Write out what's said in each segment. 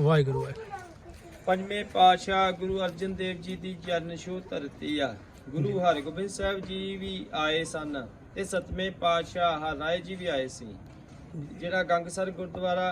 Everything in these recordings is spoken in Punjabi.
ਵਾਹਿਗੁਰੂ ਵਾਹਿਗੁਰੂ ਪੰਜਵੇਂ ਪਾਤਸ਼ਾਹ ਗੁਰੂ ਅਰਜਨ ਦੇਵ ਜੀ ਦੀ ਚਰਨ ਛੋਹ ਧਰਤੀ ਆ। ਗੁਰੂ ਹਰਗੋਬਿੰਦ ਸਾਹਿਬ ਜੀ ਵੀ ਆਏ ਸਨ ਤੇ ਸਤਵੇਂ ਪਾਤਸ਼ਾਹ ਹਰਾਏ ਜੀ ਵੀ ਆਏ ਸੀ। ਜਿਹੜਾ ਗੰਗਸਰ ਗੁਰਦੁਆਰਾ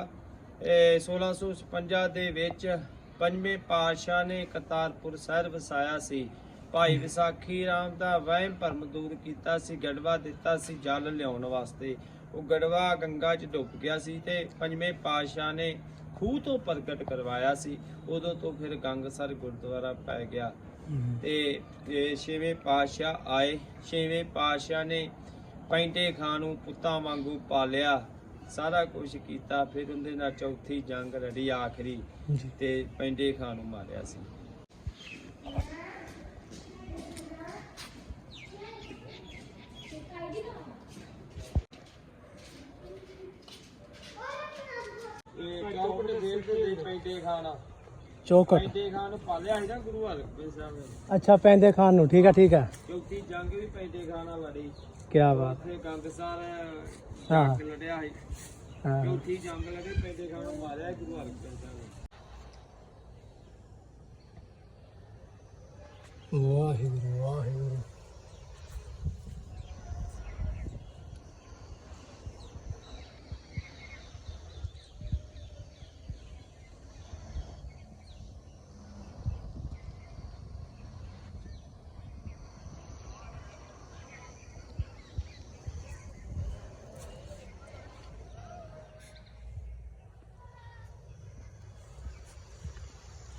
ਇਹ 1656 ਦੇ ਵਿੱਚ ਪੰਜਵੇਂ ਪਾਤਸ਼ਾਹ ਨੇ ਕਰਤਾਰਪੁਰ ਸਾਹਿਬ ਵਸਾਇਆ ਸੀ। ਭਾਈ ਵਿਸਾਖੀ ਰਾਮ ਦਾ ਵਹਿਮ ਭਰਮ ਦੂਰ ਕੀਤਾ ਸੀ ਗੜਵਾ ਦਿੱਤਾ ਸੀ ਜਲ ਲਿਆਉਣ ਵਾਸਤੇ। ਉਹ ਗੜਵਾ ਗੰਗਾ 'ਚ ਡੁੱਬ ਗਿਆ ਸੀ ਤੇ ਪੰਜਵੇਂ ਪਾਤਸ਼ਾਹ ਨੇ ਖੂਹ ਤੋਂ ਪ੍ਰਗਟ ਕਰਵਾਇਆ ਸੀ ਉਦੋਂ ਤੋਂ ਫਿਰ ਗੰਗਸਰ ਗੁਰਦੁਆਰਾ ਪੈ ਗਿਆ। ਤੇ ਇਹ ਛੇਵੇਂ ਪਾਤਸ਼ਾਹ ਆਏ ਛੇਵੇਂ ਪਾਤਸ਼ਾਹ ਨੇ ਪੈਂਟੇ ਖਾਨ ਨੂੰ ਪੁੱਤਾਂ ਵਾਂਗੂ ਪਾਲਿਆ ਸਾਰਾ ਕੁਝ ਕੀਤਾ ਫਿਰ ਉਹਦੇ ਨਾਲ ਚੌਥੀ ਜੰਗ ਲੜੀ ਆਖਰੀ ਤੇ ਪੈਂਡੇ ਖਾਨ ਨੂੰ ਮਾਰਿਆ ਸੀ। ਚੌਕਟ ਜੇਲ੍ਹ ਤੇ ਦੇ ਪੈਂਡੇ ਖਾਨ। ਚੌਕਟ ਪੈਂਡੇ ਖਾਨ ਨੂੰ ਪਾਲਿਆ ਸੀ ਨਾ ਗੁਰੂ ਹਰਗੋਬਿੰਦ ਸਾਹਿਬ ਨੇ। ਅੱਛਾ ਪੈਂਦੇ ਖਾਨ ਨੂੰ। ਠੀਕ ਆ ਠੀਕ ਆ। ਚੌਥੀ ਜੰਗ ਵੀ ਪੈਂਡੇ ਖਾਨ ਨਾਲ ਲੜੀ ਕੀ ਬਾਤ। ਉੱਥੇ ਗੰਗਸਰ ਹਾਂ। ਜੰਗ ਲੜਿਆ ਸੀ। ਹਾਂ। ਚੌਥੀ ਜੰਗ ਲੜੀ ਪੈਂਡੇ ਖਾਨ ਨੂੰ ਮਾਰਿਆ ਗੁਰੂ ਹਰਗੋਬਿੰਦ ਸਾਹਿਬ ਨੇ। ਵਾਹਿਗੁਰੂ ਵਾਹਿਗੁਰੂ।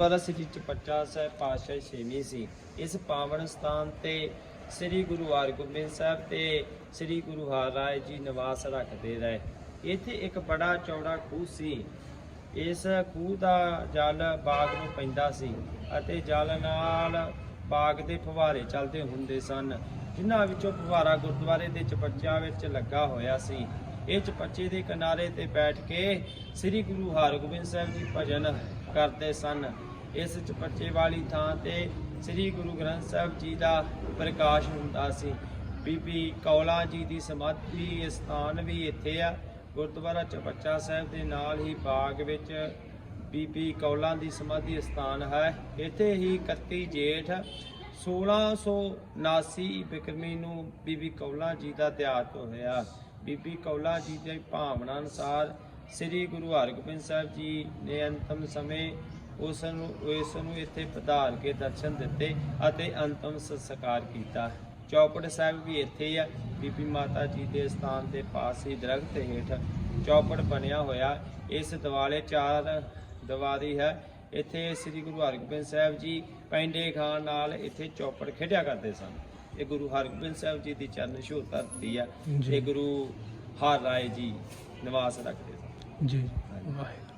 ਗੁਰਦੁਆਰਾ ਸ੍ਰੀ ਚਪੱਚਾ ਸਾਹਿਬ ਪਾਤਸ਼ਾਹ ਛੇਵੀਂ ਸੀ। ਇਸ ਪਾਵਨ ਸਥਾਨ ਤੇ ਸ੍ਰੀ ਗੁਰੂ ਹਰਗੋਬਿੰਦ ਸਾਹਿਬ ਤੇ ਸ੍ਰੀ ਗੁਰੂ ਹਰਿਰਾਏ ਜੀ ਨਿਵਾਸ ਰੱਖਦੇ ਰਹੇ। ਇੱਥੇ ਇੱਕ ਬੜਾ ਚੌੜਾ ਖੂਹ ਸੀ। ਇਸ ਖੂਹ ਦਾ ਜਲ ਬਾਗ ਨੂੰ ਪੈਂਦਾ ਸੀ ਅਤੇ ਜਲ ਨਾਲ ਬਾਗ ਦੇ ਫੁਹਾਰੇ ਚੱਲਦੇ ਹੁੰਦੇ ਸਨ, ਜਿਨ੍ਹਾਂ ਵਿੱਚੋਂ ਫੁਹਾਰਾ ਗੁਰਦੁਆਰੇ ਦੇ ਚਪੱਚਾ ਵਿੱਚ ਲੱਗਾ ਹੋਇਆ ਸੀ। ਇਹ ਚਪੱਚੇ ਦੇ ਕਿਨਾਰੇ ਤੇ ਬੈਠ ਕੇ ਸ੍ਰੀ ਗੁਰੂ ਹਰਗੋਬਿੰਦ ਸਾਹਿਬ ਜੀ ਭਜਨ ਕਰਦੇ ਸਨ। ਇਸ ਚਪੱਚੇ ਵਾਲੀ ਥਾਂ ਤੇ ਸ੍ਰੀ ਗੁਰੂ ਗ੍ਰੰਥ ਸਾਹਿਬ ਜੀ ਦਾ ਪ੍ਰਕਾਸ਼ ਹੁੰਦਾ ਸੀ। ਬੀਬੀ ਕੌਲਾ ਜੀ ਦੀ ਸਮਾਧੀ ਸਥਾਨ ਵੀ ਇੱਥੇ ਆ। ਗੁਰਦੁਆਰਾ ਚਪੱਚਾ ਸਾਹਿਬ ਦੇ ਨਾਲ ਹੀ ਬਾਗ ਵਿੱਚ ਬੀਬੀ ਕੌਲਾਂ ਦੀ ਸਮਾਧੀ ਸਥਾਨ ਹੈ। ਇੱਥੇ ਹੀ 31 ਜੇਠ 1679 ਬਿਕਰਮੀ ਨੂੰ ਬੀਬੀ ਕੌਲਾਂ ਜੀ ਦਾ ਦਿਹਾਤ ਹੋਇਆ। ਬੀਬੀ ਕੌਲਾ ਜੀ ਦੇ ਭਾਵਨਾ ਅਨੁਸਾਰ ਸ੍ਰੀ ਗੁਰੂ ਹਰਗੋਬਿੰਦ ਸਾਹਿਬ ਜੀ ਨੇ ਅੰਤਮ ਸਮੇਂ ਉਸ ਨੂੰ ਇਸ ਨੂੰ ਇੱਥੇ ਪਧਾਰ ਕੇ ਦਰਸ਼ਨ ਦਿੱਤੇ ਅਤੇ ਅੰਤਮ ਸੰਸਕਾਰ ਕੀਤਾ। ਚੌਪੜ ਸਾਹਿਬ ਵੀ ਇੱਥੇ ਹੀ ਆ। ਬੀਬੀ ਮਾਤਾ ਜੀ ਦੇ ਸਥਾਨ ਦੇ ਪਾਸ ਹੀ ਦਰਖਤ ਹੇਠ ਚੌਪੜ ਬਣਿਆ ਹੋਇਆ। ਇਸ ਦਿਵਾਲੇ ਚਾਰ ਦੀਵਾਰੀ ਹੈ। ਇੱਥੇ ਸ੍ਰੀ ਗੁਰੂ ਹਰਗੋਬਿੰਦ ਸਾਹਿਬ ਜੀ ਪੈਂਡੇ ਖਾਨ ਨਾਲ ਇੱਥੇ ਚੌਪੜ ਖੇਡਿਆ ਕਰਦੇ ਸਨ। ਇਹ ਗੁਰੂ ਹਰਗੋਬਿੰਦ ਸਾਹਿਬ ਜੀ ਦੀ ਚਰਨ ਛੋਹ ਧਰਤੀ ਆ। ਤੇ ਗੁਰੂ ਹਰ ਰਾਏ ਜੀ ਨਿਵਾਸ ਰੱਖਦੇ ਸਨ। ਜੀ। ਵਾਹਿਗੁਰੂ।